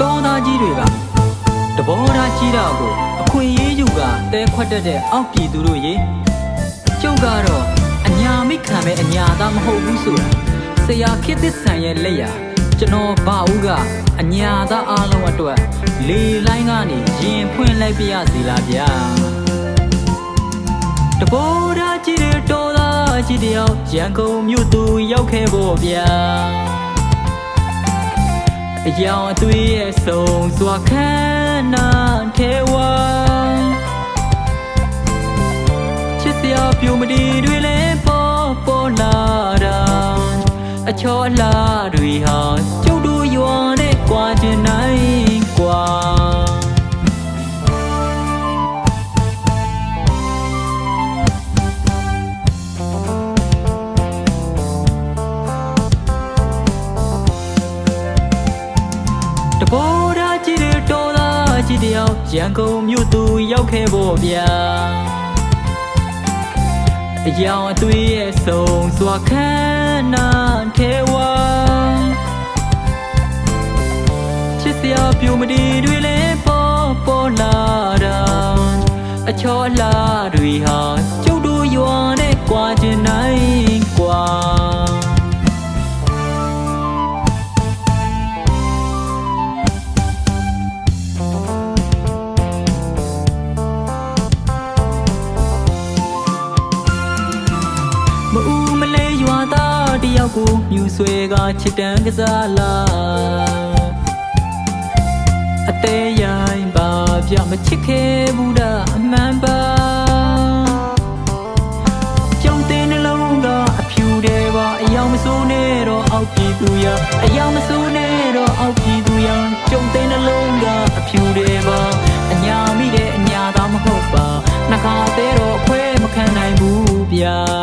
တောသားကြီးတွေကတဘောထားကြီးတာကိုအခွင့်အရေးယူကတဲခွက်တတ်တဲ့အောက်ပြည်သူတို့ရေကျုပ်ကတော့အညာမိခံမဲ့အညာသားမဟုတ်ဘူးဆိုတာဆရာခေတ်သစ်ဆန်ရဲ့လက်ရာကျွန်တော်ဘာဦးကအညာသားအားလုံးအတွက်လေလိုင်းကနေရင်ဖွင့်လိုက်ပြရစီလားဗျာတဘောထားကြည့်တဲ့တော်သားကြည့်တယောက်ရန်ကုန်မြို့သူရောက်ခဲ့ဖို့ဗျာ အယောင်အသွေးရဲ့ဆုံးစွာခမ်းနားထဲဝါချစ်စရာပြူမတီတွေလည်းပေါ်ပေါ်လာတာအချောအလားတွေဟာကျုပ်တို့ရွာနဲ့ကြွားချင်နိုင်กว่า သားကြည့်တယောက်ရန်ကုန်မြို့သူရောက်ခဲ့ဖို့ဗျာအယောင်အသွေးရဲ့ဆုံးစွာခမ်းနားထဲဝါချစ်စရာပြူမတီတွေလည်းပေါ်ပေါ်လာတာအချောအလားတွေဟာ က်ကိုမြူဆွဲကချစ်တန်းကစားလာအသေးရိုင်းပါပြမချစ်ခဲ့ဘူးတာအမှန်ပါကြောင်တဲ့နှလုံးကအဖြူတယ်ပါအယောင်မစိုးနဲ့တော့အောက်ပြည်သူရအယောင်မစိုးနဲ့တော့အောက်ပြည်သူရကြုံတဲ့နှလုံးကအဖြူတယ်ပါအညာမိတဲ့အညာသာမဟုတ်ပါနှခါသေးတော့အခွဲမခံနိုင်ဘူးဗျာ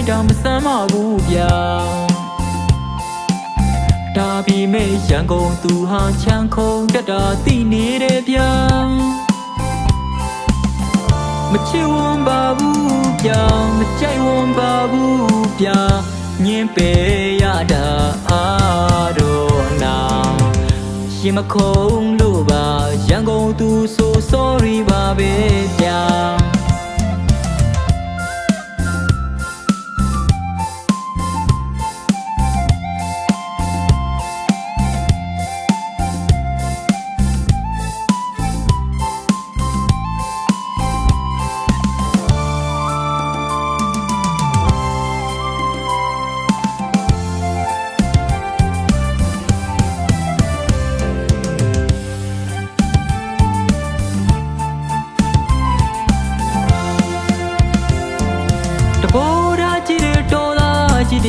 ဘဝင်ခိုက်တာမဆမ်းပါဘူးဗျာဒါပြီးမဲ့ရန်ကုန်သူဟာချမ်းခုံတက်တာသိနေတယ်ဗျာမချစ်ဝွန်ပါဘူးဗျာမကြိုက်ဝွန်ပါဘူးဗျာညင်ပေရတာအားတော့နာရှင်မခုံလို့ပါရန်ကုန်သူဆို sorry ပါပဲဗျာ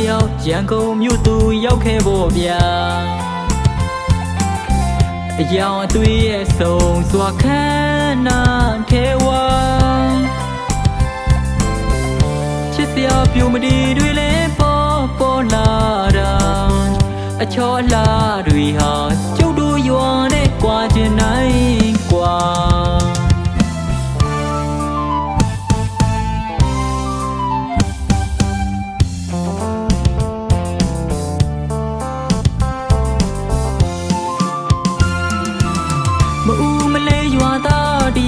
ယောက်ရန်ကုန်မြို့သူရောက်ခဲ့ဖို့ဗျာအယောင်အသွေးရဲ့ဆုံးစွာခမ်းနားထဲဝါချစ်စရာပြူမတီတွေလည်းပေါ်ပေါ်လာတာအချောအလားတွေဟာ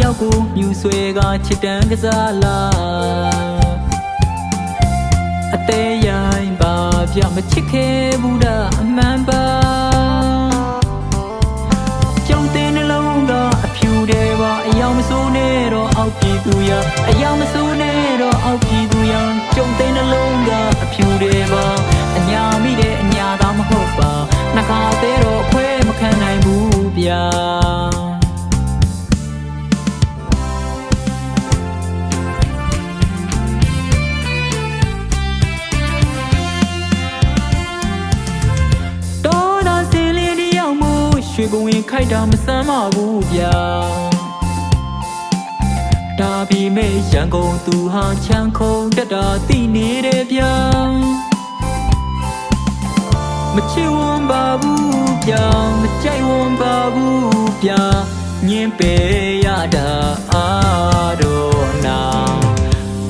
ယောက်ကိုမြူဆွဲကချစ်တန်းကစားလာအသေးရိုင်းပါပြမချစ်ခဲ့ဘူးတာအမှန်ပါကြောင်တဲ့နှလုံးကအဖြူတယ်ပါအယောင်မစိုးနဲ့တော့အောက်ပြည်သူရအယောင်မစိုး ရွှေဘဝင်ခိုက်တာမဆမ်းပါဘူးဗျာဒါပြီးမဲ့ရန်ကုန်သူဟာချမ်းခုံတက်တာသိနေတယ်ဗျာမချစ်ဝွန်ပါဘူးဗျာမကြိုက်ဝွန်ပါဘူးဗျာညင်ပေရတာအားတော့နာ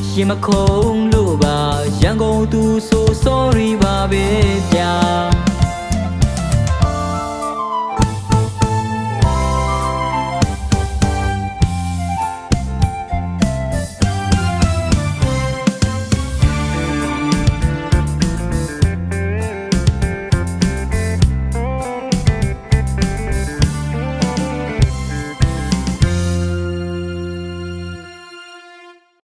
ရှင်မခုံလို့ပါရန်ကုန်သူဆို sorry ပါပဲဗျာ